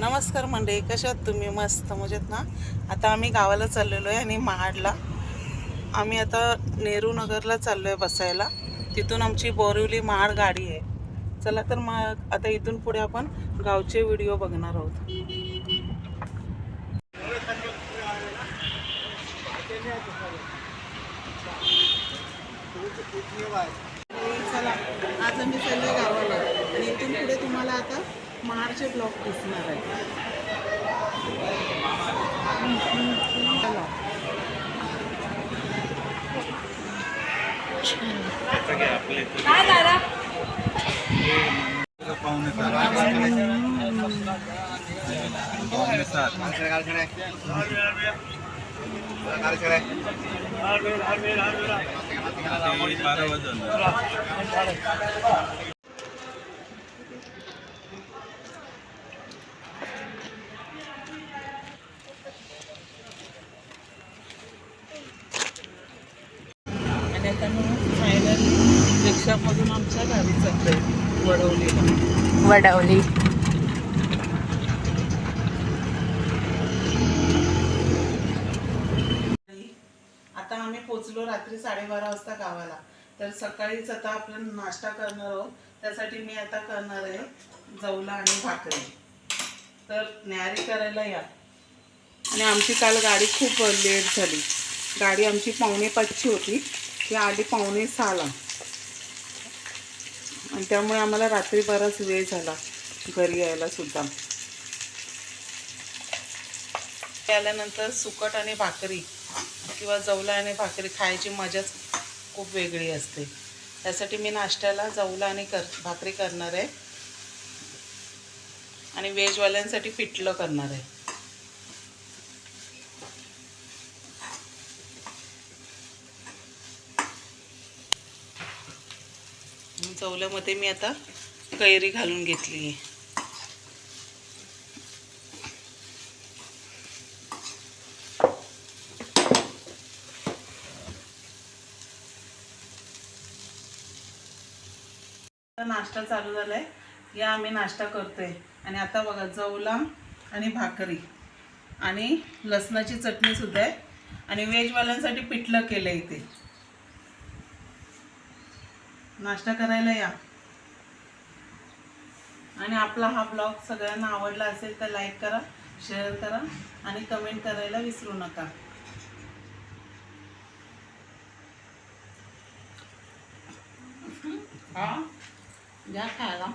नमस्कार मंडळी कशा तुम्ही? मस्त मजेत ना? आता आम्ही गावाला चाललेलो आहे आणि महाडला. आम्ही आता नेहरू नगरला चाललो आहे बसायला. तिथून आमची बोरिवली महाड गाडी आहे. चला तर मग आता इथून पुढे आपण गावचे व्हिडिओ बघणार आहोत. चला आज आम्ही चाललो गावाला. आणि इथून पुढे तुम्हाला आता महाडचे ब्लॉग दिसणार आहे. चला. आणि आता फायनली रिक्षामधून आमच्या गावी चाललोय वडवलीला. वडवली. आता आम्ही पोचलो रात्री साडेबारा वाजता गावाला. तर सकाळीच आता आपण नाश्ता करणार आहोत. त्यासाठी मी आता करणार आहे जवला आणि भाकरी. तर न्यारी करायला या. आणि आमची काल गाडी खूप लेट झाली. गाडी आमची पावणे पाचची होती. ती आली पावणे सहाला. आणि त्यामुळे आम्हाला रात्री बराच वेळ झाला घरी यायला सुद्धा. आल्यानंतर सुकट आणि भाकरी किंवा जवला आणि भाकरी खायची मजाच खूप वेगळी असते. त्यासाठी मी नाश्त्याला जवला आणि कर भाकरी करणार आहे. आणि व्हेजवाल्यांसाठी पिठलं करणार आहे. चवल्यामध्ये मी आता कैरी घालून घेतली. आहे आता नाश्ता चालू झालाय. या आम्ही नाश्ता करतोय. आणि आता बघा जवला आणि भाकरी. आणि लसणाची चटणी सुद्धा आहे. आणि व्हेजवाल्यांसाठी पिठलं केलं इथे. नाश्ता करायला या. आणि आपला हा ब्लॉग सगळ्यांना आवडला असेल तर लाईक करा शेअर करा आणि कमेंट करायला विसरू नका. हा? या खायला.